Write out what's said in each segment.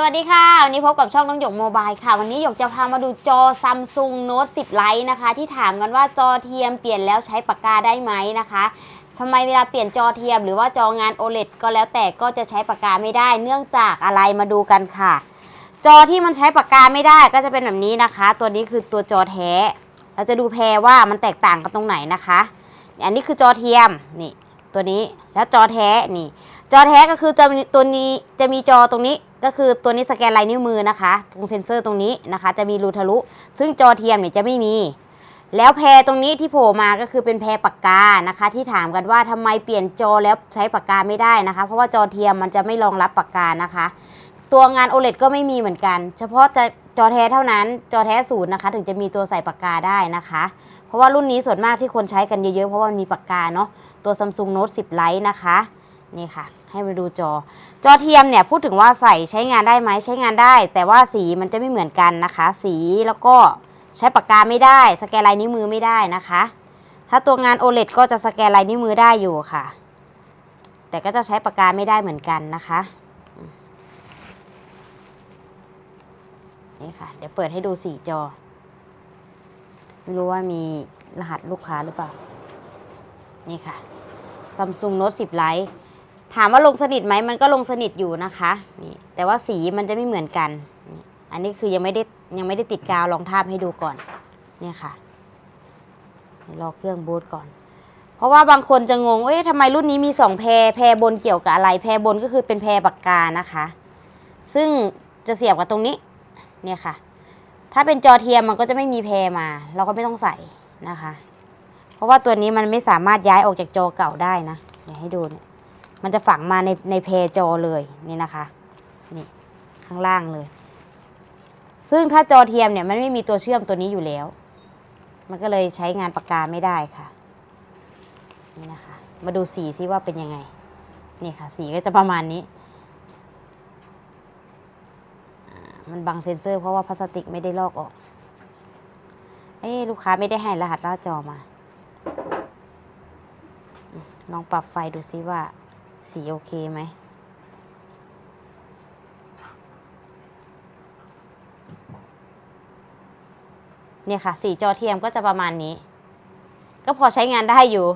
สวัสดีค่ะ วันนี้พบกับช่องน้องหยกโมบายค่ะ วันนี้หยกจะพามาดูจอ Samsung Note 10 Lite นะคะ ที่ถามกันว่าจอเทียมเปลี่ยนแล้วใช้ปากกาได้ไหมนะคะทำไมเวลาเปลี่ยนจอเทียมหรือว่าจองาน OLED ก็แล้วแต่ก็จะใช้ปากกาไม่ได้ เนื่องจากอะไรมาดูกันค่ะ จอที่มันใช้ปากกาไม่ได้ก็จะเป็นแบบนี้นะคะ ตัวนี้คือตัวจอแท้ เราจะดูแพรว่ามันแตกต่างกันตรงไหนนะคะ อันนี้คือจอเทียมนี่ ตัวนี้แล้วจอแท้นี่ จอแท้ก็คือจะมีตัวนี้จะมีจอตรงนี้ก็คือตัวนี้สแกนลายนิ้วมือนะคะ ตรงเซ็นเซอร์ตรงนี้นะคะ จะมีรูทะลุ ซึ่งจอเทียมเนี่ยจะไม่มี แล้วแพรตรงนี้ที่โผล่มาก็คือเป็นแพรปากกานะคะ ที่ถามกันว่าทำไมเปลี่ยนจอแล้วใช้ปากกาไม่ได้นะคะ เพราะว่าจอเทียมมันจะไม่รองรับปากกานะคะ ตัวงาน OLED ก็ไม่มีเหมือนกัน เฉพาะจะ จอแท้เท่านั้น จอแท้ศูนย์นะคะ ถึงจะมีตัวใส่ปากกาได้นะคะ เพราะว่ารุ่นนี้ส่วนมากที่คนใช้กันเยอะๆ เพราะว่ามันมีปากกาเนาะ ตัว Samsung Note 10 Lite นะคะ นี่ค่ะ ให้มาดูจอ จอเทียมเนี่ยพูดถึงว่าใส่ใช้งานได้ไหมใช้งานได้ แต่ว่าสีมันจะไม่เหมือนกันนะคะ สีแล้วก็ใช้ปากกาไม่ได้ สแกนลายนิ้วมือไม่ได้นะคะ ถ้าตัวงาน OLED ก็จะสแกนลายนิ้วมือได้อยู่ค่ะ แต่ก็จะใช้ปากกาไม่ได้เหมือนกันนะคะอืม นี่ค่ะ เดี๋ยวเปิดให้ดูสี่จอ ไม่รู้ว่ามีรหัสลูกค้าหรือเปล่า นี่ค่ะ Samsung Note 10 Lite ถามว่าลงสนิทไหมมันก็ลงสนิทอยู่นะคะนี่แต่ว่าสีมันจะไม่เหมือนกันนี่อันนี้คือยังไม่ได้ยังไม่ได้ติดกาวลองทาบให้ดูก่อนเนี่ยค่ะรอเครื่องบูตก่อน เพราะว่าบางคนจะงงเอ๊ะทำไมรุ่นนี้มีสองแพรแพรบนเกี่ยวกับอะไร แพรบนก็คือเป็นแพรปากกานะคะ ซึ่งจะเสียบกับตรงนี้ เนี่ยค่ะ ถ้าเป็นจอเทียมมันก็จะไม่มีแพรมา เราก็ไม่ต้องใส่นะคะ เพราะว่าตัวนี้มันไม่สามารถย้ายออกจากจอเก่าได้นะเดี๋ยวให้ดูเนี่ยมันจะฝังมาในในเพจอเลยนี่นะคะนี่ข้างล่างเลย ซึ่งถ้าจอเทียมเนี่ยมันไม่มีตัวเชื่อมตัวนี้อยู่แล้ว มันก็เลยใช้งานปากกาไม่ได้ค่ะนี่นะคะ มาดูสีซิว่าเป็นยังไงนี่ค่ะ สีก็จะประมาณนี้อ่า มันบังเซ็นเซอร์เพราะว่าพลาสติกไม่ได้ลอกออก เอ้ลูกค้าไม่ได้ให้รหัสหน้าจอมา ลองปรับไฟดูซิว่า สีโอเคไหม เนี่ยค่ะ สีจอเทียมก็จะประมาณนี้ ก็พอใช้งานได้อยู่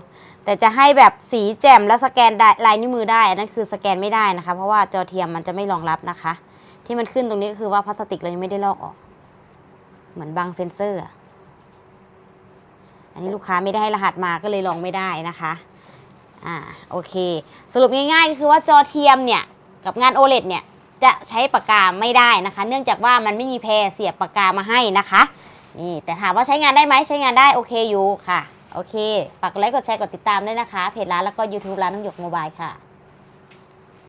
แต่จะให้แบบสีแจ่มแล้วสแกนไดลายนิ้วมือได้ อันนั้นคือสแกนไม่ได้นะคะ เพราะว่าจอเทียมมันจะไม่รองรับนะคะ ที่มันขึ้นตรงนี้ก็คือว่าพลาสติกเรายังไม่ได้ลอกออก เหมือนบางเซนเซอร์อันนี้ลูกค้าไม่ได้ให้รหัสมาก็เลยลองไม่ได้นะคะ อ่าโอเค สรุปง่ายๆก็คือว่าจอเทียมเนี่ยกับงาน OLED เนี่ยจะใช้ปากกาไม่ได้นะคะ เนื่องจากว่ามันไม่มีแพรเสียบปากกามาให้นะคะนี่แต่ถามว่าใช้งานได้ไหมใช้งานได้โอเคอยู่ค่ะ โอเคฝากกดไลค์กดแชร์กดติดตามด้วยนะคะ เพจร้านแล้วก็ YouTube ร้านน้องหยกโมบายค่ะ